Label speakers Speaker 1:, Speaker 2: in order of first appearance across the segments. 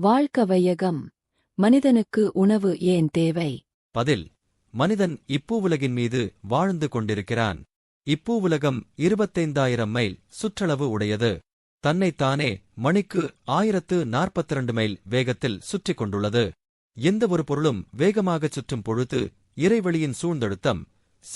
Speaker 1: வாழ்க்க வையகம் மனிதனுக்கு உணவு ஏன் தேவை?
Speaker 2: பதில் மனிதன் இப்பூவுலகின் மீது வாழ்ந்து கொண்டிருக்கிறான். இப்பூவுலகம் இருபத்தைந்தாயிரம் மைல் சுற்றளவு உடையது. தன்னைத்தானே மணிக்கு ஆயிரத்து நாற்பத்திரண்டு மைல் வேகத்தில் சுற்றிக் கொண்டுள்ளது. எந்த ஒரு பொருளும் வேகமாகச் சுற்றும் பொழுது இறைவெளியின் சூழ்ந்தழுத்தம்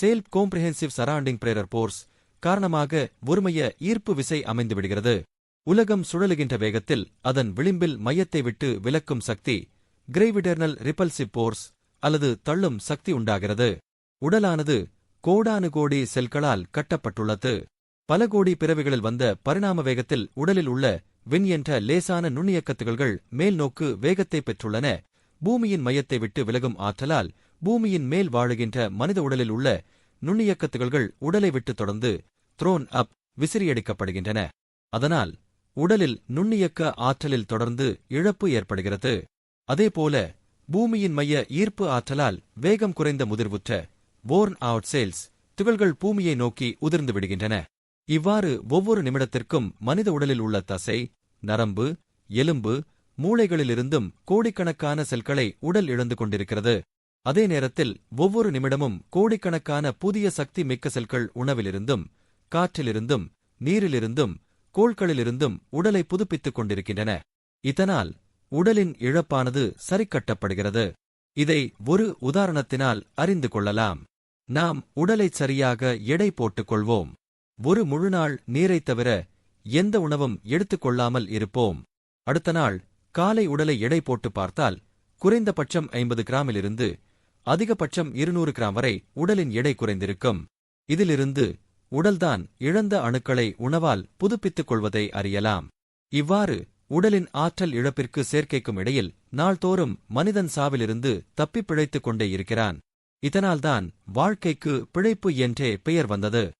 Speaker 2: சேல்ப் கோம்ப்ரிஹென்சிவ் சராண்டிங் பிரேரர் போர்ஸ் காரணமாக ஒருமைய ஈர்ப்பு விசை அமைந்துவிடுகிறது. உலகம் சுழலுகின்ற வேகத்தில் அதன் விளிம்பில் மையத்தை விட்டு விலக்கும் சக்தி கிரேவிடர்னல் ரிப்பல்சிவ் போர்ஸ் அல்லது தள்ளும் சக்தி உண்டாகிறது. உடலானது கோடானு கோடி செல்களால் கட்டப்பட்டுள்ளது. பல கோடி பிறவிகளில் வந்த பரிணாம வேகத்தில் உடலில் உள்ள விண் என்ற லேசான நுண்ணியக்கத் துகள்கள் மேல் வேகத்தை பெற்றுள்ளன. பூமியின் மையத்தை விட்டு விலகும் ஆற்றலால் பூமியின் மேல் வாழுகின்ற மனித உடலில் உள்ள நுண்ணியக்கத் துகள்கள் உடலை விட்டு தொடர்ந்து த்ரோன் அப் விசிறியடிக்கப்படுகின்றன. அதனால் உடலில் நுண்ணியக்க ஆற்றலில் தொடர்ந்து இழப்பு ஏற்படுகிறது. அதேபோல பூமியின் மைய ஈர்ப்பு ஆற்றலால் வேகம் குறைந்த முதிர்வுற்ற போர்ன் அவுட் சேல்ஸ் துகள்கள் பூமியை நோக்கி உதிர்ந்து விடுகின்றன. இவ்வாறு ஒவ்வொரு நிமிடத்திற்கும் மனித உடலில் உள்ள தசை நரம்பு எலும்பு மூளைகளிலிருந்தும் கோடிக்கணக்கான செல்களை உடல் இழந்து கொண்டிருக்கிறது. அதே நேரத்தில் ஒவ்வொரு நிமிடமும் கோடிக்கணக்கான புதிய சக்தி மிக்க செல்கள் உணவிலிருந்தும் காற்றிலிருந்தும் நீரிலிருந்தும் கோள்களிலிருந்தும் உடலை புதுப்பித்துக் கொண்டிருக்கின்றன. இதனால் உடலின் இழப்பானது சரிக்கட்டப்படுகிறது. இதை ஒரு உதாரணத்தினால் அறிந்து கொள்ளலாம். நாம் உடலைச் சரியாக எடை போட்டுக் கொள்வோம். ஒரு முழுநாள் நீரைத் தவிர எந்த உணவும் எடுத்துக் கொள்ளாமல் இருப்போம். அடுத்த நாள் காலை உடலை எடை போட்டு பார்த்தால் குறைந்தபட்சம் ஐம்பது கிராமிலிருந்து அதிகபட்சம் இருநூறு கிராம் வரை உடலின் எடை குறைந்திருக்கும். இதிலிருந்து உடல்தான் இழந்த அணுக்களை உணவால் புதுப்பித்துக் கொள்வதை அறியலாம். இவ்வாறு உடலின் ஆற்றல் இழப்பிற்கு சேர்க்கைக்கும் இடையில் நாள்தோறும் மனிதன் சாவிலிருந்து தப்பிப் பிழைத்துக் கொண்டே இருக்கிறான். இதனால்தான் வாழ்க்கைக்கு பிழைப்பு என்றே பெயர் வந்தது.